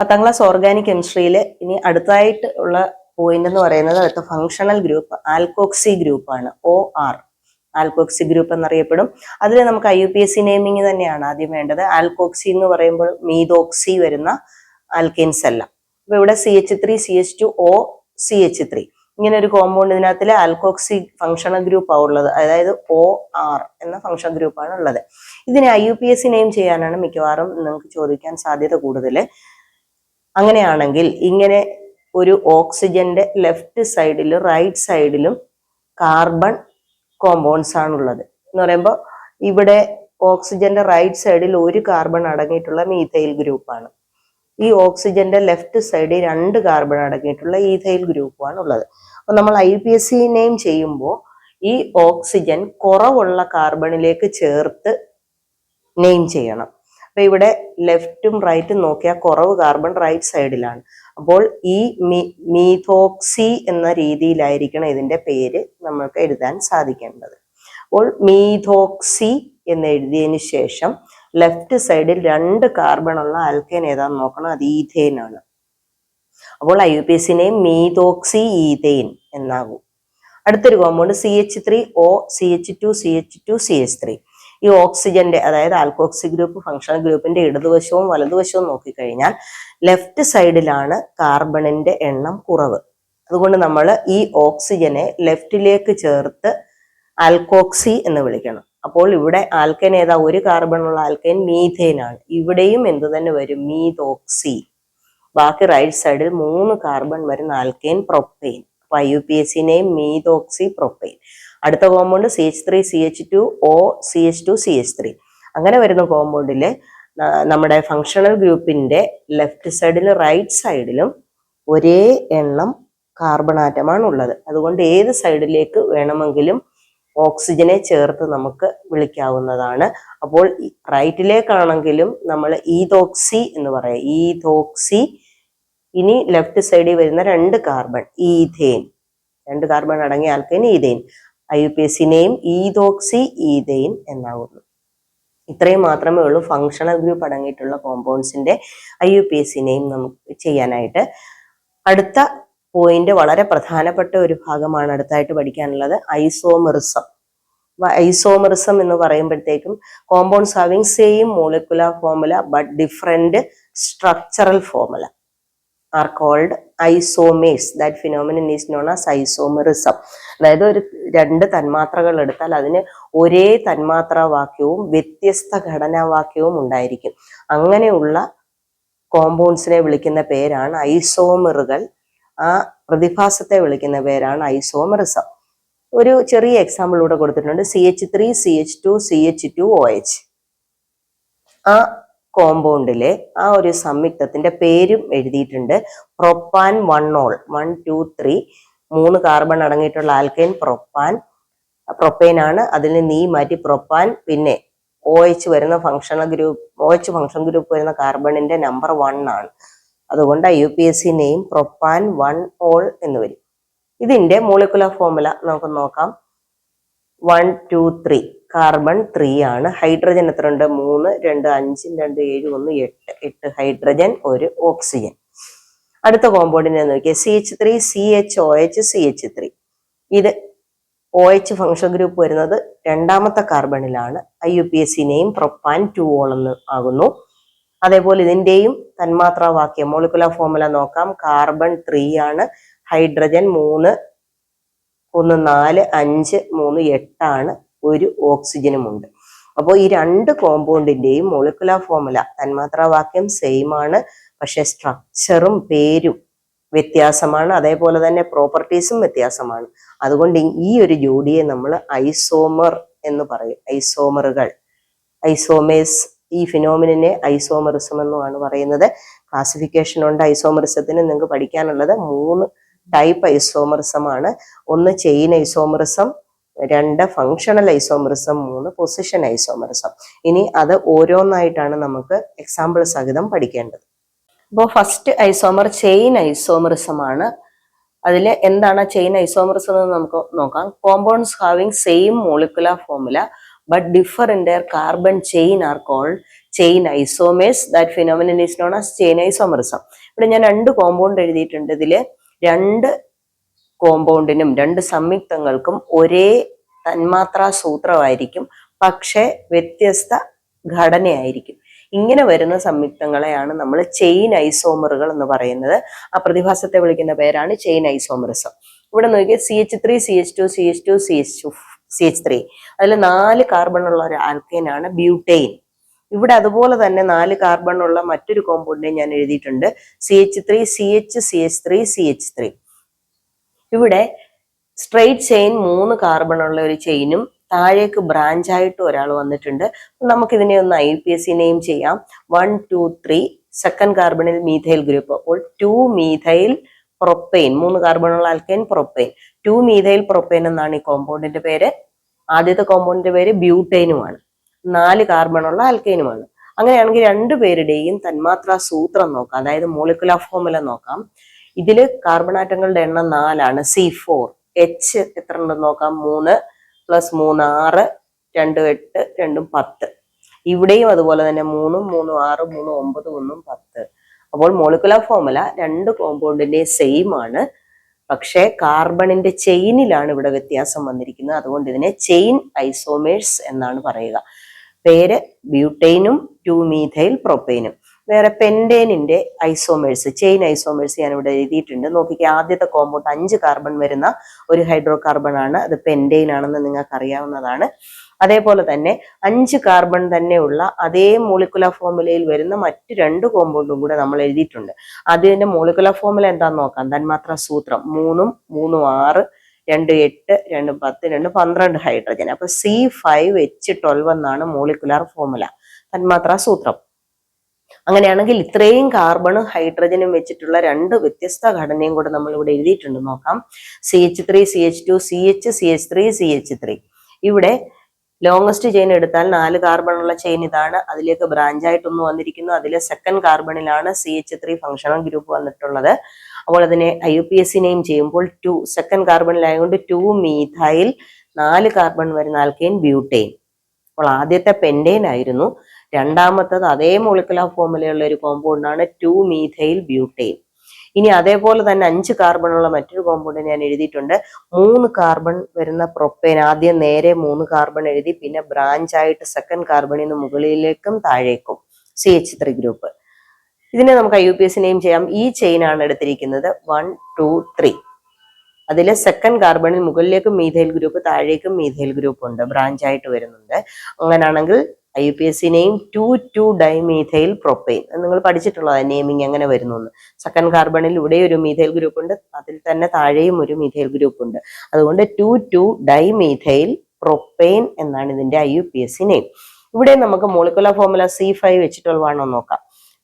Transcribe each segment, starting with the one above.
പത്താം class organic കെമിസ്ട്രിയിൽ ഇനി അടുത്തായിട്ട് ഉള്ള പോയിന്റ് എന്ന് പറയുന്നത് അടുത്ത ഫങ്ഷണൽ ഗ്രൂപ്പ് ആൽക്കോക്സി ഗ്രൂപ്പാണ് ഒ ആർ ആൽക്കോക്സി ഗ്രൂപ്പ് എന്നറിയപ്പെടും. അതിൽ നമുക്ക് I U P S C naming തന്നെയാണ് ആദ്യം വേണ്ടത്. ആൽക്കോക്സി എന്ന് പറയുമ്പോൾ മീതോക്സി വരുന്ന ആൽക്കെയിൻസ് അല്ല. അപ്പൊ ഇവിടെ C H three C H two O C H three ഇങ്ങനെ ഒരു കോമ്പൗണ്ട് ഇതിനകത്ത് ആൽക്കോക്സി ഫങ്ഷണൽ ഗ്രൂപ്പാണ് ഉള്ളത്. അതായത് ഒ ആർ എന്ന ഫങ്ഷൻ ഗ്രൂപ്പാണ് ഉള്ളത്. ഇതിനെ I U P S C name ചെയ്യാനാണ് മിക്കവാറും നിങ്ങൾക്ക് ചോദിക്കാൻ സാധ്യത കൂടുതൽ അങ്ങനെയാണെങ്കിൽ ഇങ്ങനെ ഒരു ഓക്സിജന്റെ ലെഫ്റ്റ് സൈഡിലും റൈറ്റ് സൈഡിലും കാർബൺ കോമ്പൗണ്ട്സ് ആണുള്ളത്. എന്ന് പറയുമ്പോൾ ഇവിടെ ഓക്സിജന്റെ റൈറ്റ് സൈഡിൽ ഒരു കാർബൺ അടങ്ങിയിട്ടുള്ള മീഥൈൽ ഗ്രൂപ്പാണ്. ഈ ഓക്സിജന്റെ ലെഫ്റ്റ് സൈഡിൽ രണ്ട് കാർബൺ അടങ്ങിയിട്ടുള്ള ഈഥൈൽ ഗ്രൂപ്പുമാണ് ഉള്ളത് അപ്പൊ നമ്മൾ I P S C name ചെയ്യുമ്പോൾ ഈ ഓക്സിജൻ കുറവുള്ള കാർബണിലേക്ക് ചേർത്ത് നെയിം ചെയ്യണം. അപ്പൊ ഇവിടെ ലെഫ്റ്റും റൈറ്റും നോക്കിയാൽ കുറവ് കാർബൺ റൈറ്റ് സൈഡിലാണ്. അപ്പോൾ ഈ മീഥോക്സി എന്ന രീതിയിലായിരിക്കണം ഇതിന്റെ പേര് നമ്മൾക്ക് എഴുതാൻ സാധിക്കേണ്ടത്. അപ്പോൾ മീഥോക്സി എന്ന് എഴുതിയതിന് ശേഷം ലെഫ്റ്റ് സൈഡിൽ രണ്ട് കാർബൺ ഉള്ള ആൽക്കേൻ ഏതാന്ന് നോക്കണം? അത് ഈഥേൻ ആണ്. അപ്പോൾ ഐ യു പി എസിനെയും മീതോക്സി ഈതെയിൻ എന്നാകും. അടുത്തൊരു compound C H three O C H two C H two C H three. ഈ ഓക്സിജന്റെ അതായത് ആൽക്കോക്സി ഗ്രൂപ്പ് ഫങ്ഷണൽ ഗ്രൂപ്പിന്റെ ഇടതുവശവും വലതുവശവും നോക്കിക്കഴിഞ്ഞാൽ ലെഫ്റ്റ് സൈഡിലാണ് കാർബണിന്റെ എണ്ണം കുറവ്. അതുകൊണ്ട് നമ്മൾ ഈ ഓക്സിജനെ ലെഫ്റ്റിലേക്ക് ചേർത്ത് ആൽക്കോക്സി എന്ന് വിളിക്കണം. അപ്പോൾ ഇവിടെ ആൽക്കൻ ഏതാ? ഒരു കാർബണുള്ള ആൽക്കൻ മീഥേൻ ആണ്. ഇവിടെയും എന്ത് തന്നെ വരും? മീതോക്സി ബാക്കി റൈറ്റ് സൈഡിൽ മൂന്ന് കാർബൺ വരുന്ന ആൽക്കൈൻ പ്രൊപ്പെയിൻ അപ്പൊ ഐ യു പി എസ് സിനെയും മീതോക്സി പ്രൊപ്പെയിൻ അടുത്ത compound C H three C H two O C H two C H three അങ്ങനെ വരുന്ന കോമ്പൗണ്ടിൽ നമ്മുടെ ഫങ്ഷണൽ ഗ്രൂപ്പിന്റെ ലെഫ്റ്റ് സൈഡിലും റൈറ്റ് സൈഡിലും ഒരേ എണ്ണം കാർബൺ ആറ്റമാണ് ഉള്ളത്. അതുകൊണ്ട് ഏത് സൈഡിലേക്ക് വേണമെങ്കിലും ഓക്സിജനെ ചേർത്ത് നമുക്ക് വിളിക്കാവുന്നതാണ്. അപ്പോൾ റൈറ്റിലേക്കാണെങ്കിലും നമ്മൾ ഈതോക്സി എന്ന് പറയാം. ഈതോക്സി ഇനി ലെഫ്റ്റ് സൈഡിൽ വരുന്ന രണ്ട് കാർബൺ ഈഥേൻ രണ്ട് കാർബൺ അടങ്ങിയ alkane ethane I U P എസിനെയും ethoxy ethane എന്നാകുന്നു ഇത്രയും മാത്രമേ ഉള്ളൂ. ഫങ്ഷണൽ ഗ്രൂപ്പ് അടങ്ങിയിട്ടുള്ള കോമ്പൗണ്ട്സിന്റെ ഐ യു പി എസിനെയും നമുക്ക് ചെയ്യാനായിട്ട്. അടുത്ത പോയിന്റ് വളരെ പ്രധാനപ്പെട്ട ഒരു ഭാഗമാണ് അടുത്തായിട്ട് പഠിക്കാനുള്ളത്. ഐസോമെറിസം. ഐസോമെറിസം എന്ന് പറയുമ്പോഴത്തേക്കും compounds having same molecular formula but different structural formula are called isomers that phenomenon is known as isomerism അതായത് ഒരു രണ്ട് തന്മാത്രകൾ എടുത്താൽ അതിന് ഒരേ തന്മാത്രാവാക്യവും വ്യത്യസ്ത ഘടനാവാക്യവും ഉണ്ടായിരിക്കും. അങ്ങനെയുള്ള കോമ്പൗണ്ട്സിനെ വിളിക്കുന്ന പേരാണ് ഐസോമറുകൾ. ആ പ്രതിഭാസത്തെ വിളിക്കുന്ന പേരാണ് ഐസോമറിസം. ഒരു ചെറിയ എക്സാമ്പിളിലൂടെ കൊടുത്തിട്ടുണ്ട്. C H three C H two C H two O H ആ കോമ്പൗണ്ടിലെ ആ ഒരു സംയുക്തത്തിന്റെ പേരും എഴുതിയിട്ടുണ്ട്. Propan one ol one two three മൂന്ന് കാർബൺ അടങ്ങിയിട്ടുള്ള ആൽക്കൈൻ പ്രൊപ്പാൻ പ്രൊപ്പൈൻ ആണ്. അതിൽ നീ മാറ്റി പ്രൊപ്പാൻ പിന്നെ ഒ എച്ച് വരുന്ന functional group O H function group വരുന്ന കാർബണിന്റെ നമ്പർ വൺ ആണ്. അതുകൊണ്ട് U P S C name propan one ol എന്ന് വരും. ഇതിന്റെ മോളിക്കുലർ ഫോർമുല നമുക്ക് നോക്കാം. One two three carbon three ആണ്. ഹൈഡ്രജൻ എത്ര ഉണ്ട്? മൂന്ന് രണ്ട് അഞ്ചും രണ്ട് ഏഴ് ഒന്ന് എട്ട്. എട്ട് ഹൈഡ്രജൻ ഒരു ഓക്സിജൻ അടുത്ത കോമ്പൗണ്ടിനെ നോക്കിയാൽ C H three C H O H C H three ഇത് ഒ എച്ച് ഫംഗ്ഷൻ ഗ്രൂപ്പ് വരുന്നത് രണ്ടാമത്തെ കാർബണിലാണ് ഐ യു പി എസ് സിനെയും പ്രൊപ്പാൻ ടു ഓൾ എന്ന് ആകുന്നു. അതേപോലെ ഇതിന്റെയും തന്മാത്രാവാക്യം മോളിക്കുലർ ഫോർമുല നോക്കാം. കാർബൺ ത്രീ ആണ്. ഹൈഡ്രജൻ മൂന്ന് ഒന്ന് നാല് അഞ്ച് മൂന്ന് എട്ടാണ് ഒരു ഓക്സിജനും ഉണ്ട് അപ്പോൾ ഈ രണ്ട് കോമ്പൗണ്ടിന്റെയും മോളിക്കുലർ ഫോമുല തന്മാത്രാവാക്യം സെയിം ആണ്. പക്ഷേ സ്ട്രക്ചറും പേരും വ്യത്യാസമാണ്. അതേപോലെ തന്നെ പ്രോപ്പർട്ടീസും വ്യത്യാസമാണ്. അതുകൊണ്ട് ഈ ഒരു ജോഡിയെ നമ്മൾ ഐസോമർ എന്ന് പറയും. ഐസോമറുകൾ ഐസോമേസ് ഈ ഫിനോമിനെ ഐസോമറിസം എന്നുമാണ് പറയുന്നത്. ക്ലാസിഫിക്കേഷൻ ഉണ്ട് ഐസോമറിസത്തിന് നിങ്ങൾക്ക് പഠിക്കാനുള്ളത് മൂന്ന് ടൈപ്പ് ഐസോമറിസമാണ് ഒന്ന് ചെയിൻ ഐസോമറിസം രണ്ട് ഫങ്ഷണൽ ഐസോമറിസം മൂന്ന് പൊസിഷൻ ഐസോമറിസം ഇനി അത് ഓരോന്നായിട്ടാണ് നമുക്ക് എക്സാമ്പിൾ സഹിതം പഠിക്കേണ്ടത്. അപ്പോൾ ഫസ്റ്റ് ഐസോമർ ചെയിൻ ഐസോമറിസം ആണ്. അതിൽ എന്താണ് ചെയിൻ ഐസോമറിസം എന്ന് നമുക്ക് നോക്കാം. Compounds having same molecular formula but differ in their carbon chain are called chain isomers that phenomenon is known as chain isomerism ഇവിടെ ഞാൻ രണ്ട് കോമ്പൗണ്ട് എഴുതിയിട്ടുണ്ട്. ഇതിൽ രണ്ട് കോമ്പൗണ്ടിനും രണ്ട് സംയുക്തങ്ങൾക്കും ഒരേ തന്മാത്രാ സൂത്രമായിരിക്കും. പക്ഷേ വ്യത്യസ്ത ഘടനയായിരിക്കും. ഇങ്ങനെ വരുന്ന സംയുക്തങ്ങളെയാണ് നമ്മൾ ചെയിൻ ഐസോമറുകൾ എന്ന് പറയുന്നത്. ആ പ്രതിഭാസത്തെ വിളിക്കുന്ന പേരാണ് ചെയിൻ ഐസോമറിസം ഇവിടെ നോക്കിയാൽ C H three C H two C H two C H two C H three അതിൽ നാല് കാർബൺ ഉള്ള ഒരു ആൽക്കൈനാണ് ബ്യൂട്ടെയിൻ ഇവിടെ അതുപോലെ തന്നെ നാല് കാർബൺ ഉള്ള മറ്റൊരു കോമ്പൗണ്ടിനെ ഞാൻ എഴുതിയിട്ടുണ്ട്. C H three C H C H three C H three ഇവിടെ സ്ട്രെയിറ്റ് ചെയിൻ മൂന്ന് കാർബൺ ഉള്ള ഒരു ചെയിനും താഴേക്ക് ബ്രാഞ്ച് ആയിട്ട് ഒരാൾ വന്നിട്ടുണ്ട്. നമുക്ക് ഇതിനെ ഒന്ന് ഐ പി എസ് നെയിം ചെയ്യാം. വൺ ടു ത്രീ സെക്കൻഡ് കാർബണിൽ മീഥൈൽ ഗ്രൂപ്പ് അപ്പോൾ ടു മീഥൈൽ പ്രൊപ്പെയിൻ മൂന്ന് കാർബൺ ഉള്ള alkane propane two methyl propane എന്നാണ് ഈ കോമ്പൗണ്ടിന്റെ പേര്. ആദ്യത്തെ കോമ്പൗണ്ടിന്റെ പേര് ബ്യൂട്ടൈനുമാണ് നാല് കാർബൺ ഉള്ള ആൽക്കൈനുമാണ് അങ്ങനെയാണെങ്കിൽ രണ്ടുപേരുടെയും തന്മാത്രാ സൂത്രം നോക്കാം. അതായത് മോളിക്കുലർ ഫോമുല നോക്കാം. ഇതിൽ കാർബൺ ആറ്റങ്ങളുടെ എണ്ണം നാലാണ്. സി ഫോർ എച്ച് എത്ര ഉണ്ടെന്ന് നോക്കാം. മൂന്ന് പ്ലസ് മൂന്ന് ആറ് രണ്ട് എട്ട് രണ്ടും പത്ത്. ഇവിടെയും അതുപോലെ തന്നെ മൂന്നും മൂന്നും ആറ് മൂന്നും ഒമ്പത് ഒന്നും പത്ത്. അപ്പോൾ മോളിക്കുലർ ഫോർമുല രണ്ട് കോമ്പൗണ്ടിന്റെ സെയിം ആണ്. പക്ഷേ കാർബണിന്റെ ചെയിനിലാണ് ഇവിടെ വ്യത്യാസം വന്നിരിക്കുന്നത്. അതുകൊണ്ട് ഇതിനെ ചെയിൻ ഐസോമേഴ്സ് എന്നാണ് പറയുക. പേര് ബ്യൂട്ടൈനും ടു മീഥൈൽ പ്രൊപ്പൈനും വേറെ പെൻഡേനിന്റെ ഐസോമേഴ്സ് ചെയിൻ ഐസോമേഴ്സ് ഞാൻ ഇവിടെ എഴുതിയിട്ടുണ്ട്. നോക്കിക്കുക ആദ്യത്തെ കോമ്പൗണ്ട് അഞ്ച് കാർബൺ വരുന്ന ഒരു ഹൈഡ്രോ കാർബൺ ആണ്. അത് പെൻഡെയിൻ ആണെന്ന് നിങ്ങൾക്ക് അറിയാവുന്നതാണ് അതേപോലെ തന്നെ അഞ്ച് കാർബൺ തന്നെയുള്ള അതേ മോളിക്കുല ഫോമുലയിൽ വരുന്ന മറ്റു രണ്ട് കോമ്പൗണ്ടും കൂടെ നമ്മൾ എഴുതിയിട്ടുണ്ട്. അതിന്റെ മോളിക്കുല ഫോമുല എന്താന്ന് നോക്കാം. തന്മാത്ര സൂത്രം. മൂന്നും മൂന്നും ആറ് രണ്ട് എട്ട് രണ്ട് പത്ത് രണ്ട് പന്ത്രണ്ട് ഹൈഡ്രജൻ അപ്പൊ സി ഫൈവ് എച്ച് ട്വൽവ് എന്നാണ് മോളിക്കുലാർ ഫോമുല തന്മാത്ര സൂത്രം. അങ്ങനെയാണെങ്കിൽ ഇത്രയും കാർബണും ഹൈഡ്രജനും വെച്ചിട്ടുള്ള രണ്ട് വ്യത്യസ്ത ഘടനയും കൂടെ നമ്മൾ ഇവിടെ എഴുതിയിട്ടുണ്ട്. നോക്കാം. C H three C H two C H C H three C H three ഇവിടെ ലോങ്സ്റ്റ് ചെയിൻ എടുത്താൽ നാല് കാർബൺ ഉള്ള ചെയിൻ ഇതാണ്. അതിലേക്ക് ബ്രാഞ്ച് ആയിട്ടൊന്ന് വന്നിരിക്കുന്നു. അതിലെ second കാർബണിലാണ് C H three functional group വന്നിട്ടുള്ളത്. അപ്പോൾ അതിനെ I U P S name ചെയ്യുമ്പോൾ ടു സെക്കൻഡ് കാർബണിലായതുകൊണ്ട് ടു മീഥൈൽ നാല് കാർബൺ വരുന്ന ആൽക്കെയിൻ ബ്യൂട്ടെയിൻ അപ്പോൾ ആദ്യത്തെ പെൻഡെയിൻ ആയിരുന്നു. രണ്ടാമത്തത് അതേ മോളിക്കുലർ ഫോമിലുള്ള ഒരു കോമ്പൗണ്ടാണ് ടു മീഥൈൽ ബ്യൂട്ടെയിൻ ഇനി അതേപോലെ തന്നെ അഞ്ച് കാർബണുള്ള മറ്റൊരു കോമ്പൗണ്ട് ഞാൻ എഴുതിയിട്ടുണ്ട്. മൂന്ന് കാർബൺ വരുന്ന പ്രൊപ്പൈൻ ആദ്യം നേരെ മൂന്ന് കാർബൺ എഴുതി പിന്നെ ബ്രാഞ്ച് ആയിട്ട് സെക്കൻഡ് കാർബണിൽ നിന്ന് മുകളിലേക്കും താഴേക്കും. സി എച്ച് ത്രീ ഗ്രൂപ്പ് ഇതിനെ നമുക്ക് I U P S name ചെയ്യാം. ഈ ചെയിൻ ആണ് എടുത്തിരിക്കുന്നത് വൺ ടു ത്രീ അതിലെ സെക്കൻഡ് കാർബണിൽ മുകളിലേക്കും മീഥൈൽ ഗ്രൂപ്പ് താഴേക്കും മീഥൈൽ ഗ്രൂപ്പ് ഉണ്ട്. ബ്രാഞ്ച് ആയിട്ട് വരുന്നുണ്ട്. അങ്ങനാണെങ്കിൽ I U P S C name two two dimethyl propane. നിങ്ങൾ പഠിച്ചിട്ടുള്ളതാണ് നെയിമിങ് എങ്ങനെ വരുന്നു സെക്കൻഡ് കാർബണിൽ ഇവിടെ ഒരു മീഥൈൽ ഗ്രൂപ്പ് ഉണ്ട് അതിൽ തന്നെ താഴെയും ഒരു മീഥൈൽ ഗ്രൂപ്പ് ഉണ്ട്. അതുകൊണ്ട് ടു ടു ഡൈമീഥൈൽ പ്രൊപ്പൈൻ എന്നാണ് ഇതിന്റെ I U P S C name. ഇവിടെ നമുക്ക് മോളിക്കുലർ ഫോർമുല സി ഫൈവ് വെച്ചിട്ടുള്ളതാണോ നോക്കാം.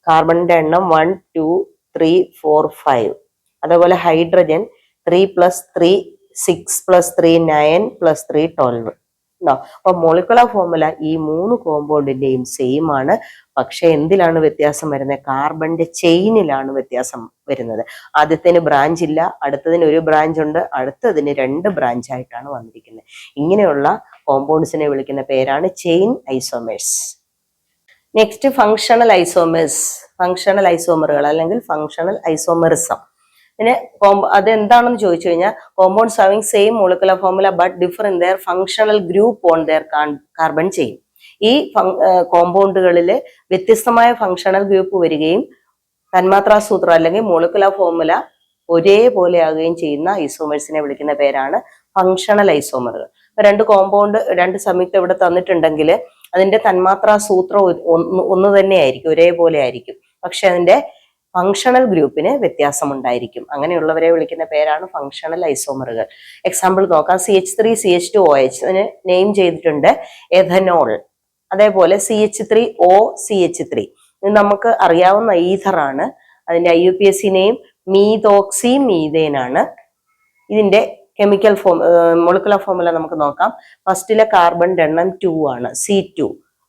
കാർബണിന്റെ എണ്ണം one two three four five. അതേപോലെ hydrogen three plus three six plus three nine plus three twelve. ഉണ്ടോ? അപ്പൊ മോളിക്കുലർ ഫോർമുല ഈ മൂന്ന് കോമ്പൗണ്ടിന്റെയും സെയിം ആണ്. പക്ഷെ എന്തിലാണ് വ്യത്യാസം വരുന്നത്? കാർബണിന്റെ ചെയിനിലാണ് വ്യത്യാസം വരുന്നത്. ആദ്യത്തിന് ബ്രാഞ്ച് ഇല്ല അടുത്തതിന് ഒരു ബ്രാഞ്ച് ഉണ്ട് അടുത്തതിന് രണ്ട് ബ്രാഞ്ച് ആയിട്ടാണ് വന്നിരിക്കുന്നത്. ഇങ്ങനെയുള്ള കോമ്പൗണ്ട്സിനെ വിളിക്കുന്ന പേരാണ് chain isomers next functional isomers functional ഐസോമറുകൾ അല്ലെങ്കിൽ ഫങ്ഷണൽ ഐസോമറിസം പിന്നെ അത് എന്താണെന്ന് ചോദിച്ചു കഴിഞ്ഞാൽ compounds having same molecular formula but differ in their functional group on their carbon chain ഈ കോമ്പൗണ്ടുകളിൽ വ്യത്യസ്തമായ ഫങ്ഷണൽ ഗ്രൂപ്പ് വരികയും തന്മാത്രാ സൂത്രം അല്ലെങ്കിൽ മോളിക്കുലർ ഫോമുല ഒരേപോലെ ആകുകയും ചെയ്യുന്ന ഐസോമേഴ്സിനെ വിളിക്കുന്ന പേരാണ് ഫങ്ഷണൽ ഐസോമറുകൾ രണ്ട് കോമ്പൗണ്ട് രണ്ട് സംയുക്തം ഇവിടെ തന്നിട്ടുണ്ടെങ്കിൽ അതിന്റെ തന്മാത്രാ സൂത്രം ഒന്ന് ഒന്ന് തന്നെയായിരിക്കും ഒരേപോലെ ആയിരിക്കും പക്ഷെ അതിന്റെ ഫങ്ഷണൽ ഗ്രൂപ്പിന് വ്യത്യാസമുണ്ടായിരിക്കും. അങ്ങനെയുള്ളവരെ വിളിക്കുന്ന പേരാണ് ഫങ്ഷണൽ ഐസോമറുകൾ എക്സാമ്പിൾ നോക്കാം. C H three C H two O H അതിന് നെയിം ചെയ്തിട്ടുണ്ട് എഥനോൾ അതേപോലെ C H three O C H three നമുക്ക് അറിയാവുന്ന ഈഥറാണ് അതിന്റെ I U P S C name methoxy methane ആണ്. ഇതിന്റെ കെമിക്കൽ ഫോം മൊളിക്കുലർ ഫോമുല നമുക്ക് നോക്കാം. ഫസ്റ്റിലെ കാർബൺ എണ്ണം ടു ആണ്. C two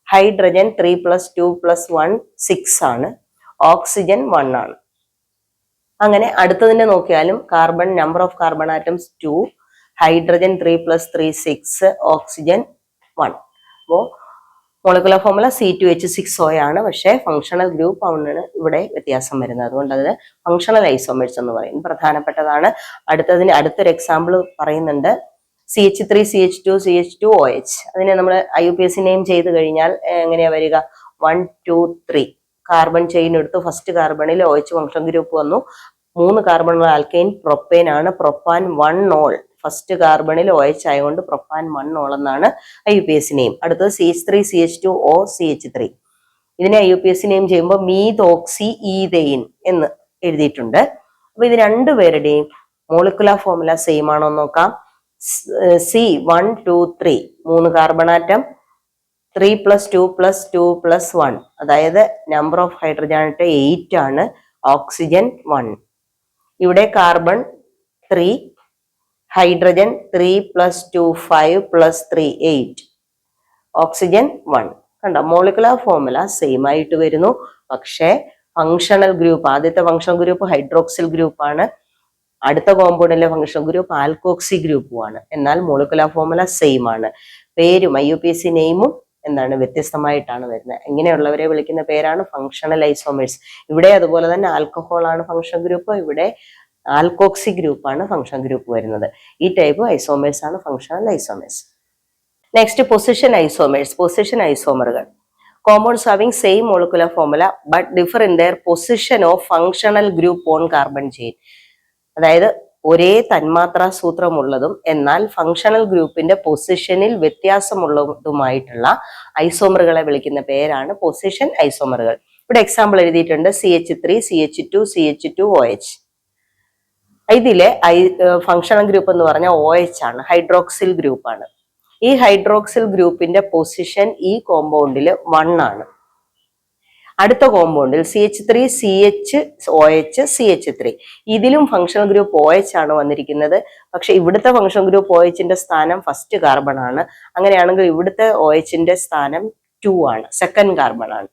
hydrogen three plus two plus one six ആണ്. ഓക്സിജൻ വൺ ആണ്. അങ്ങനെ അടുത്തതിനെ നോക്കിയാലും carbon number of carbon atoms two hydrogen three plus three six oxygen one. അപ്പോൾ molecular formula C two H six O ആണ് പക്ഷേ functional group ആണ് ഇവിടെ വ്യത്യാസം വരുന്നത്. അതുകൊണ്ട് അതിന് ഫങ്ഷണൽ ഐസോമേഴ്സ് എന്ന് പറയും. പ്രധാനപ്പെട്ടതാണ്. അടുത്തതിന് അടുത്തൊരു എക്സാമ്പിൾ പറയുന്നുണ്ട്. C H three C H two C H two O H. അതിനെ നമ്മൾ I U P S name ചെയ്ത് കഴിഞ്ഞാൽ എങ്ങനെയാ വരിക? One two three. Carbon chain എടുത്തു ഫസ്റ്റ് കാർബണിൽ ഒ എച്ച് ഫംഗ്ഷൻ ഗ്രൂപ്പ് വന്നു. മൂന്ന് കാർബൺ ആൽക്കൈൻ പ്രൊപ്പൈൻ ആണ്. പ്രൊപ്പാൻ വൺ ഓൾ ഫസ്റ്റ് കാർബണിൽ ഒ എച്ച് ആയതുകൊണ്ട് പ്രൊപ്പാൻ വൺ ഓൾ എന്നാണ് I U P S name അടുത്തത് C H three C H two O C H three ഇതിനെ I U P S name ചെയ്യുമ്പോൾ methoxy ethane എന്ന് എഴുതിയിട്ടുണ്ട്. അപ്പൊ ഇത് രണ്ടുപേരുടെയും മോളിക്കുല ഫോമുല സെയിം ആണോ നോക്കാം. സി വൺ ടു ത്രീ മൂന്ന് carbon atom three plus two plus two plus one അതായത് നമ്പർ ഓഫ് ഹൈഡ്രജൻ ആയിട്ട് എയ്റ്റ് ആണ്. ഓക്സിജൻ വൺ ഇവിടെ carbon three hydrogen three plus two five plus three eight oxygen one കണ്ട? Molecular formula same ആയിട്ട് വരുന്നു. പക്ഷേ functional group ആദ്യത്തെ functional group hydroxyl ഗ്രൂപ്പാണ് അടുത്ത കോമ്പൗണ്ടിലെ ഫങ്ഷണൽ ഗ്രൂപ്പ് ആൽക്കോക്സി ഗ്രൂപ്പുമാണ് എന്നാൽ മോളിക്കുലർ ഫോമുല സെയിം ആണ്. പേരും I U P S C നെയിമും എന്താണ് വ്യത്യസ്തമായിട്ടാണ് വരുന്നത്. ഇങ്ങനെയുള്ളവരെ വിളിക്കുന്ന പേരാണ് ഫങ്ഷണൽ ഐസോമേഴ്സ് ഇവിടെ അതുപോലെ തന്നെ ആൽക്കഹോൾ ആണ് ഫങ്ഷൻ ഗ്രൂപ്പ് ഇവിടെ ആൽക്കോക്സി ഗ്രൂപ്പാണ് ഫങ്ഷൻ ഗ്രൂപ്പ് വരുന്നത്. ഈ ടൈപ്പ് ഐസോമേഴ്സ് ആണ് functional isomers next position isomers position ഐസോമറുകൾ compounds having same molecular formula but differ in their position of functional group on carbon chain അതായത് ഒരേ തന്മാത്രാ സൂത്രമുള്ളതും എന്നാൽ ഫങ്ഷണൽ ഗ്രൂപ്പിന്റെ പൊസിഷനിൽ വ്യത്യാസമുള്ളതുമായിട്ടുള്ള ഐസോമറുകളെ വിളിക്കുന്ന പേരാണ് പൊസിഷൻ ഐസോമറുകൾ ഇവിടെ എക്സാമ്പിൾ എഴുതിയിട്ടുണ്ട് C H three C H two C H two O H ഇതിലെ ഐ ഫങ്ഷണൽ ഗ്രൂപ്പ് എന്ന് പറഞ്ഞാൽ ഒ എച്ച് ആണ് ഹൈഡ്രോക്സിൽ ഗ്രൂപ്പാണ് ഈ ഹൈഡ്രോക്സിൽ ഗ്രൂപ്പിന്റെ പൊസിഷൻ ഈ കോമ്പൗണ്ടിൽ വൺ ആണ്. അടുത്ത കോമ്പൗണ്ടിൽ C H three C H O H C H three ഇതിലും ഫംഗ്ഷണൽ ഗ്രൂപ്പ് ഒ എച്ച് ആണ് വന്നിരിക്കുന്നത്. പക്ഷെ ഇവിടുത്തെ ഫംഗ്ഷണൽ ഗ്രൂപ്പ് ഒ എച്ചിന്റെ സ്ഥാനം ഫസ്റ്റ് കാർബൺ ആണ്. അങ്ങനെയാണെങ്കിൽ ഇവിടുത്തെ ഒ എച്ചിന്റെ സ്ഥാനം ടു ആണ്. സെക്കൻഡ് കാർബൺ ആണ്.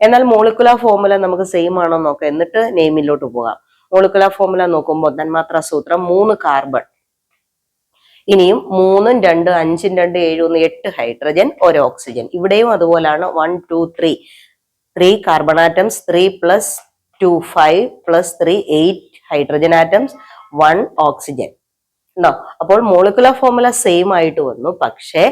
എന്നാൽ മോളിക്കുലാർ ഫോർമുല നമുക്ക് സെയിം ആണോ നോക്കാം. എന്നിട്ട് നെയിമിലോട്ട് പോകാം. മോളിക്കുലാർ ഫോർമുല നോക്കുമ്പോൾ തന്മാത്ര സൂത്രം മൂന്ന് കാർബൺ ഇനിയും മൂന്നും രണ്ട് അഞ്ചും രണ്ട് ഏഴും ഒന്ന് എട്ട് ഹൈഡ്രജൻ ഒരു ഓക്സിജൻ ഇവിടെയും അതുപോലെയാണ് one two three three carbon atoms three plus two five plus three eight hydrogen atoms one oxygen ഉണ്ടോ അപ്പോൾ മോളിക്കുലർ ഫോർമുല സെയിം ആയിട്ട് വന്നു. പക്ഷേ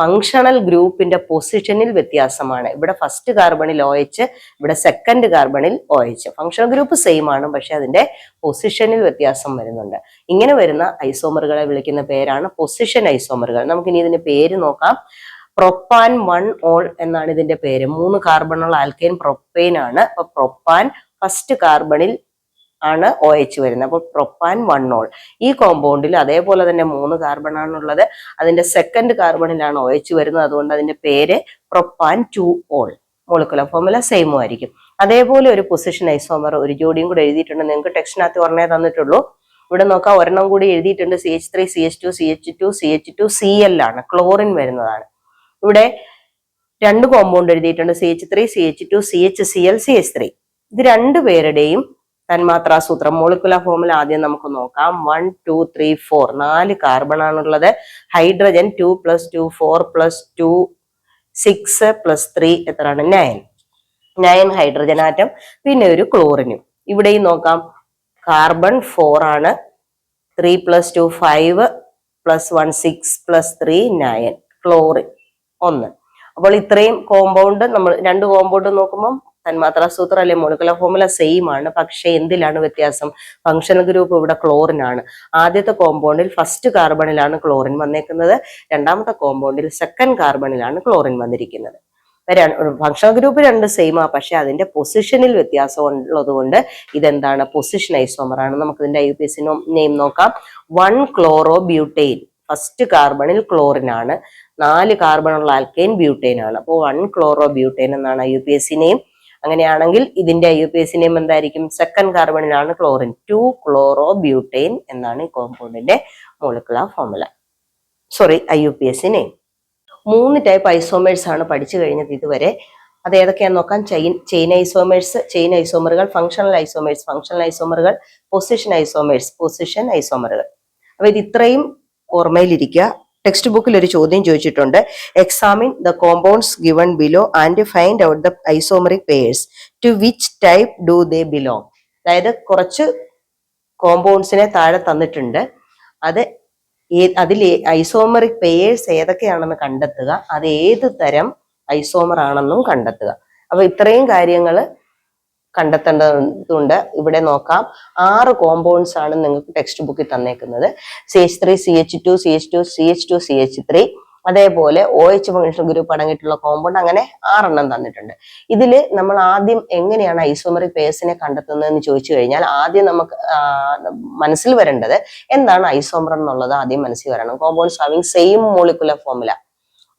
ഫങ്ഷണൽ ഗ്രൂപ്പിന്റെ പൊസിഷനിൽ വ്യത്യാസമാണ്. ഇവിടെ ഫസ്റ്റ് കാർബണിൽ ഒ എച്ച് ഇവിടെ second കാർബണിൽ O H functional group same ആണ് പക്ഷെ അതിന്റെ പൊസിഷനിൽ വ്യത്യാസം വരുന്നുണ്ട്. ഇങ്ങനെ വരുന്ന ഐസോമറുകളെ വിളിക്കുന്ന പേരാണ് പൊസിഷൻ ഐസോമറുകൾ നമുക്കിനി ഇതിന്റെ പേര് നോക്കാം. പ്രൊപ്പാൻ വൺ ഓൾ എന്നാണ് ഇതിന്റെ പേര്. മൂന്ന് കാർബണുള്ള ആൽക്കൈൻ പ്രൊപ്പൈൻ ആണ്. അപ്പൊ പ്രൊപ്പാൻ ഫസ്റ്റ് കാർബണിൽ ആണ് ഒ എച്ച് വരുന്നത്. അപ്പോൾ പ്രൊപ്പാൻ വൺ ഓൾ ഈ കോമ്പൗണ്ടിൽ അതേപോലെ തന്നെ മൂന്ന് കാർബണാണുള്ളത് അതിന്റെ സെക്കൻഡ് കാർബണിലാണ് ഒ എച്ച് വരുന്നത്. അതുകൊണ്ട് അതിന്റെ പേര് propan two ol molecular formula സെയിമും ആയിരിക്കും. അതേപോലെ ഒരു പൊസിഷൻ ഐസോമർ ഒരു ജോഡിയും കൂടെ എഴുതിയിട്ടുണ്ട്. നിങ്ങൾക്ക് ടെക്സ്റ്റിനകത്ത് പറഞ്ഞേ തന്നിട്ടുള്ളൂ. ഇവിടെ നോക്കാം. ഒരെണ്ണം കൂടി എഴുതിയിട്ടുണ്ട്. C H three C H two C H two C H two C L ആണ്. ക്ലോറിൻ വരുന്നതാണ്. ഇവിടെ രണ്ട് കോമ്പൗണ്ട് എഴുതിയിട്ടുണ്ട്. C H three C H two C H C L C H three ഇത് രണ്ടുപേരുടെയും തന്മാത്രാ സൂത്രം. മോളിക്കുലർ ഫോമിൽ ആദ്യം നമുക്ക് നോക്കാം. വൺ ടു ത്രീ ഫോർ നാല് കാർബൺ ആണുള്ളത്. Hydrogen two plus two four plus two six plus three എത്രയാണ്? നയൻ നയൻ ഹൈഡ്രജൻ ആറ്റം പിന്നെ ഒരു ക്ലോറിനും ഇവിടെയും നോക്കാം. കാർബൺ ഫോർ ആണ്. Three plus two five plus one six plus three nine chlorine ഒന്ന്. അപ്പോൾ ഇത്രയും കോമ്പൗണ്ട് നമ്മൾ രണ്ട് കോമ്പൗണ്ട് നോക്കുമ്പോൾ തന്മാത്ര സൂത്രം അല്ലെ മോളിക്കുലർ ഫോമുല സെയിം ആണ്. പക്ഷേ എന്തിലാണ് വ്യത്യാസം? ഫങ്ഷണൽ ഗ്രൂപ്പ് ഇവിടെ ക്ലോറിൻ ആണ്. ആദ്യത്തെ കോമ്പൗണ്ടിൽ ഫസ്റ്റ് കാർബണിലാണ് ക്ലോറിൻ വന്നേക്കുന്നത്. രണ്ടാമത്തെ കോമ്പൗണ്ടിൽ സെക്കൻഡ് കാർബണിലാണ് ക്ലോറിൻ വന്നിരിക്കുന്നത്. ഫങ്ഷണൽ ഗ്രൂപ്പ് രണ്ട് സെയിം ആ. പക്ഷെ അതിന്റെ പൊസിഷനിൽ വ്യത്യാസം ഉള്ളത് കൊണ്ട് ഇതെന്താണ്? പൊസിഷൻ ഐസോമർ ആണ്. നമുക്ക് ഇതിന്റെ ഐ പി എസ് നെയിം നോക്കാം. വൺ ക്ലോറോ ബ്യൂട്ടെയിൻ ഫസ്റ്റ് കാർബണിൽ ക്ലോറിൻ ആണ്. നാല് കാർബണുള്ള ആൽക്കൈൻ ബ്യൂട്ടൈൻ ആണ്. അപ്പോൾ വൺ ക്ലോറോ ബ്യൂട്ടൈൻ എന്നാണ് I U P S name. അങ്ങനെയാണെങ്കിൽ ഇതിന്റെ I U P S name എന്തായിരിക്കും? സെക്കൻഡ് കാർബണിലാണ് ക്ലോറിൻ ടു ക്ലോറോ ബ്യൂട്ടൈൻ എന്നാണ് ഈ കോമ്പൗണ്ടിന്റെ molecular formula sorry I U P S name. മൂന്ന് ടൈപ്പ് ഐസോമേഴ്സ് ആണ് പഠിച്ചു കഴിഞ്ഞത് ഇതുവരെ. അത് ഏതൊക്കെയാന്ന് നോക്കാം? ചെയിൻ ചെയിൻ ഐസോമേഴ്സ് ചെയിൻ ഐസോമറുകൾ ഫംഗ്ഷണൽ ഐസോമേഴ്സ് ഫംഗ്ഷണൽ ഐസോമറുകൾ പൊസിഷൻ ഐസോമേഴ്സ് പൊസിഷൻ ഐസോമറുകൾ അപ്പൊ ഇത് ഇത്രയും ഓർമ്മയിലിരിക്കുക. ടെക്സ്റ്റ് ബുക്കിൽ ഒരു ചോദ്യം ചോദിച്ചിട്ടുണ്ട്. Examine the compounds given below and find out the isomeric pairs to which type do they belong അതായത് കുറച്ച് കോമ്പൗണ്ട്സിനെ താഴെ തന്നിട്ടുണ്ട്. അത് അതിൽ ഐസോമറിക് പേഴ്സ് ഏതൊക്കെയാണെന്ന് കണ്ടെത്തുക. അത് ഏത് തരം ഐസോമർ ആണെന്നും കണ്ടെത്തുക. അപ്പൊ ഇത്രയും കാര്യങ്ങൾ കണ്ടെത്തേണ്ടതുണ്ട്. ഇവിടെ നോക്കാം. ആറ് കോമ്പൗണ്ട്സ് ആണ് നിങ്ങൾക്ക് ടെക്സ്റ്റ് ബുക്കിൽ തന്നേക്കുന്നത്. C H three C H two C H two C H two C H three അതേപോലെ ഒ എച്ച് ഫംഗ്ഷൻ ഗ്രൂപ്പ് അടങ്ങിയിട്ടുള്ള കോമ്പൗണ്ട് അങ്ങനെ ആറെണ്ണം തന്നിട്ടുണ്ട്. ഇതിൽ നമ്മൾ ആദ്യം എങ്ങനെയാണ് ഐസോമറിക് പേഴ്സിനെ കണ്ടെത്തുന്നതെന്ന് ചോദിച്ചു കഴിഞ്ഞാൽ ആദ്യം നമുക്ക് മനസ്സിൽ വരേണ്ടത് എന്താണ് ഐസോമർ എന്നുള്ളത് ആദ്യം മനസ്സിൽ വരണം. Compounds having same molecular formula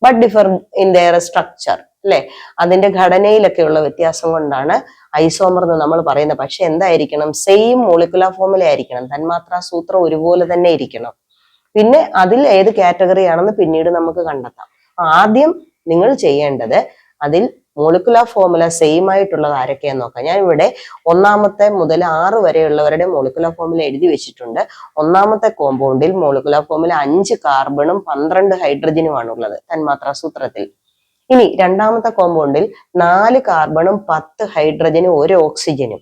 but differ in their structure അല്ലെ? അതിന്റെ ഘടനയിലൊക്കെയുള്ള വ്യത്യാസം കൊണ്ടാണ് ഐസോമർ എന്ന് നമ്മൾ പറയുന്നത് പക്ഷെ എന്തായിരിക്കണം? സെയിം മോളിക്കുലർ ഫോമുല ആയിരിക്കണം. തന്മാത്രാ സൂത്രം ഒരുപോലെ തന്നെ ഇരിക്കണം. പിന്നെ അതിൽ ഏത് കാറ്റഗറി ആണെന്ന് പിന്നീട് നമുക്ക് കണ്ടെത്താം. ആദ്യം നിങ്ങൾ ചെയ്യേണ്ടത് അതിൽ മോളിക്കുലർ ഫോമുല സെയിം ആയിട്ടുള്ളത് ആരൊക്കെയാന്ന് നോക്കാം. ഞാൻ ഇവിടെ ഒന്നാമത്തെ മുതൽ ആറ് വരെയുള്ളവരുടെ മോളിക്കുലർ ഫോമുല എഴുതി വെച്ചിട്ടുണ്ട്. ഒന്നാമത്തെ കോമ്പൗണ്ടിൽ മോളിക്കുലർ ഫോമുല അഞ്ച് കാർബണും പന്ത്രണ്ട് ഹൈഡ്രജനുമാണ് ഉള്ളത് തന്മാത്രാ സൂത്രത്തിൽ. ഇനി രണ്ടാമത്തെ കോമ്പൗണ്ടിൽ നാല് കാർബണും പത്ത് ഹൈഡ്രജനും ഒരു ഓക്സിജനും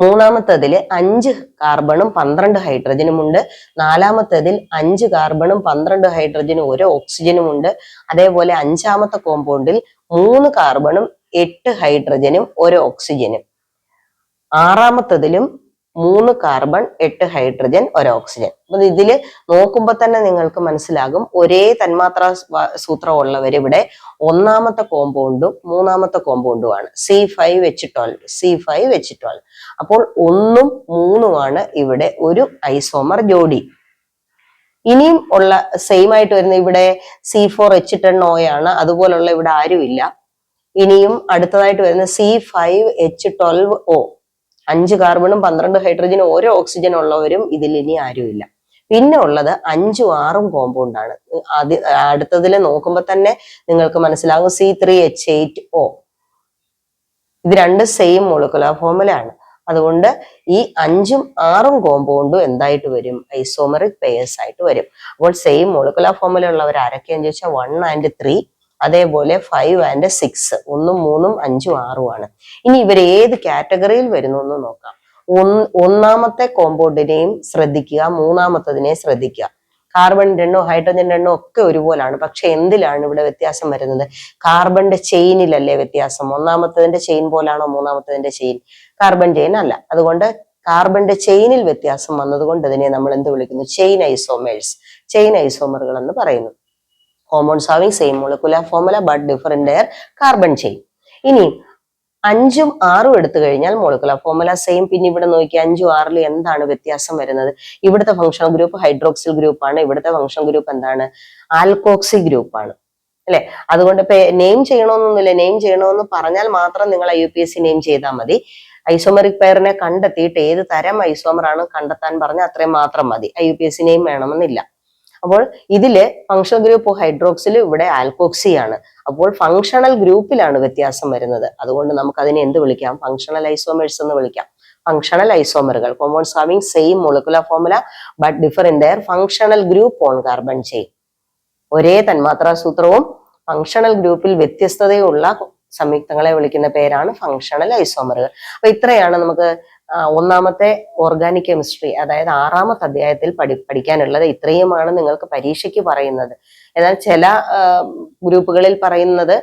മൂന്നാമത്തതിൽ അഞ്ച് കാർബണും പന്ത്രണ്ട് ഹൈഡ്രജനും ഉണ്ട്. നാലാമത്തതിൽ അഞ്ച് കാർബണും പന്ത്രണ്ട് ഹൈഡ്രജനും ഒരു ഓക്സിജനും ഉണ്ട്. അതേപോലെ അഞ്ചാമത്തെ കോമ്പൗണ്ടിൽ മൂന്ന് കാർബണും എട്ട് ഹൈഡ്രജനും ഒരു ഓക്സിജനും ആറാമത്തതിലും മൂന്ന് കാർബൺ എട്ട് ഹൈഡ്രജൻ ഒരു ഓക്സിജൻ അപ്പൊ ഇതിൽ നോക്കുമ്പോൾ തന്നെ നിങ്ങൾക്ക് മനസ്സിലാകും ഒരേ തന്മാത്ര സ്വ- സൂത്രം ഉള്ളവർ ഇവിടെ ഒന്നാമത്തെ കോമ്പൗണ്ടും മൂന്നാമത്തെ കോമ്പൗണ്ടുമാണ് C five H twelve C five H twelve അപ്പോൾ ഒന്നും മൂന്നുമാണ് ഇവിടെ ഒരു ഐസോമർ ജോഡി. ഇനിയും ഉള്ള സെയിം ആയിട്ട് വരുന്ന ഇവിടെ C four H ten O ആണ്. അതുപോലുള്ള ഇവിടെ ആരുമില്ല. ഇനിയും അടുത്തതായിട്ട് വരുന്ന C five H twelve O അഞ്ച് കാർബണും പന്ത്രണ്ട് ഹൈഡ്രജനും ഓരോ ഓക്സിജൻ ഉള്ളവരും ഇതിൽ ഇനി ആരുമില്ല. പിന്നെ ഉള്ളത് അഞ്ചും ആറും കോമ്പൗണ്ടാണ് അത് അടുത്തതിൽ നോക്കുമ്പോൾ തന്നെ നിങ്ങൾക്ക് മനസ്സിലാകും C three H eight O ഇത് രണ്ട് സെയിം മോളിക്കുലർ ആണ്. അതുകൊണ്ട് ഈ അഞ്ചും ആറും കോമ്പൗണ്ടും എന്തായിട്ട് വരും? ഐസോമറിക് പേയേഴ്സ് ആയിട്ട് വരും. അപ്പോൾ സെയിം മോളിക്കുലർ ഫോമുല ഉള്ളവർ ആരൊക്കെയാന്ന് ചോദിച്ചാൽ വൺ ആൻഡ് ത്രീ അതേപോലെ ഫൈവ് ആൻഡ് സിക്സ് ഒന്നും മൂന്നും അഞ്ചും ആറും ആണ്. ഇനി ഇവർ ഏത് കാറ്റഗറിയിൽ വരുന്നു എന്ന് നോക്കാം. ഒന്ന് ഒന്നാമത്തെ കോമ്പൗണ്ടിനെയും ശ്രദ്ധിക്കുക മൂന്നാമത്തതിനെ ശ്രദ്ധിക്കുക. കാർബൺ എണ്ണോ ഹൈഡ്രജൻ എണ്ണോ ഒക്കെ ഒരുപോലാണ്. പക്ഷെ എന്തിലാണ് ഇവിടെ വ്യത്യാസം വരുന്നത്? കാർബണിന്റെ ചെയിനിലല്ലേ വ്യത്യാസം? ഒന്നാമത്തതിന്റെ ചെയിൻ പോലാണോ മൂന്നാമത്തതിന്റെ ചെയിൻ കാർബൺ ചെയിൻ അല്ല. അതുകൊണ്ട് കാർബണിന്റെ ചെയിനിൽ വ്യത്യാസം വന്നതുകൊണ്ട് ഇതിനെ നമ്മൾ എന്ത് വിളിക്കുന്നു? ചെയിൻ ഐസോമേഴ്സ് ചെയിൻ ഐസോമറുകൾ എന്ന് പറയുന്നു. Compounds having same molecular formula but different their carbon chain ഇനി അഞ്ചും ആറും എടുത്തു കഴിഞ്ഞാൽ മോളിക്കുലർ ഫോർമുല സെയിം പിന്നെ ഇവിടെ നോക്കി അഞ്ചും ആറിൽ എന്താണ് വ്യത്യാസം വരുന്നത്? ഇവിടുത്തെ ഫംഗ്ഷണൽ ഗ്രൂപ്പ് ഹൈഡ്രോക്സിൽ ഗ്രൂപ്പാണ് ഇവിടുത്തെ ഫംഗ്ഷണൽ ഗ്രൂപ്പ് എന്താണ്? ആൽക്കോക്സി ഗ്രൂപ്പാണ് അല്ലെ? അതുകൊണ്ട് ഇപ്പൊ നെയിം ചെയ്യണമെന്നൊന്നുമില്ല നെയിം ചെയ്യണമെന്ന് പറഞ്ഞാൽ മാത്രം നിങ്ങൾ I U P S C name ചെയ്താൽ മതി. ഐസോമറിക് പെയറിനെ കണ്ടെത്തിയിട്ട് ഏത് തരം ഐസോമർ ആണ് കണ്ടെത്താൻ പറഞ്ഞാൽ അത്രയും മാത്രം മതി. I U P S C name വേണമെന്നില്ല. അപ്പോൾ ഇതിൽ ഫങ്ഷണൽ ഗ്രൂപ്പ് ഹൈഡ്രോക്സിൽ ഇവിടെ ആൽക്കോക്സി ആണ്. അപ്പോൾ ഫങ്ഷണൽ ഗ്രൂപ്പിലാണ് വ്യത്യാസം വരുന്നത്. അതുകൊണ്ട് നമുക്ക് അതിനെ എന്ത് വിളിക്കാം? ഫങ്ഷണൽ ഐസോമേഴ്സ് എന്ന് വിളിക്കാം. Functional ഐസോമറുകൾ compounds having same molecular formula but differ in their functional group on carbon chain ഒരേ തന്മാത്രാ സൂത്രവും ഫങ്ഷണൽ ഗ്രൂപ്പിൽ വ്യത്യസ്തതയുള്ള സംയുക്തങ്ങളെ വിളിക്കുന്ന പേരാണ് ഫങ്ഷണൽ ഐസോമറുകൾ അപ്പൊ ഇത്രയാണ് നമുക്ക് ഒന്നാമത്തെ ഓർഗാനിക് കെമിസ്ട്രി അതായത് ആറാമത്തെ അധ്യായത്തിൽ പഠി പഠിക്കാനുള്ളത് ഇത്രയുമാണ് നിങ്ങൾക്ക് പരീക്ഷയ്ക്ക് പറയുന്നത്. എന്നാൽ ചില ഗ്രൂപ്പുകളിൽ പറയുന്നത്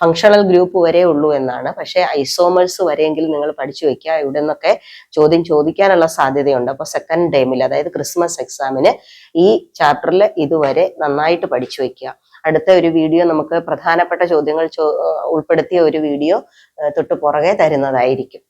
ഫങ്ഷണൽ ഗ്രൂപ്പ് വരെ ഉള്ളൂ എന്നാണ്. പക്ഷേ ഐസോമേഴ്സ് വരെയെങ്കിലും നിങ്ങൾ പഠിച്ചു വെക്കുക. ഇവിടെ നിന്നൊക്കെ ചോദ്യം ചോദിക്കാനുള്ള സാധ്യതയുണ്ട്. അപ്പോൾ സെക്കൻഡ് ടൈമിൽ അതായത് ക്രിസ്മസ് എക്സാമിന് ഈ ചാപ്റ്ററിൽ ഇതുവരെ നന്നായിട്ട് പഠിച്ചു വെക്കുക. അടുത്ത ഒരു വീഡിയോ നമുക്ക് പ്രധാനപ്പെട്ട ചോദ്യങ്ങൾ ഉൾപ്പെടുത്തിയ ഒരു വീഡിയോ തൊട്ട് പുറകെ തരുന്നതായിരിക്കും.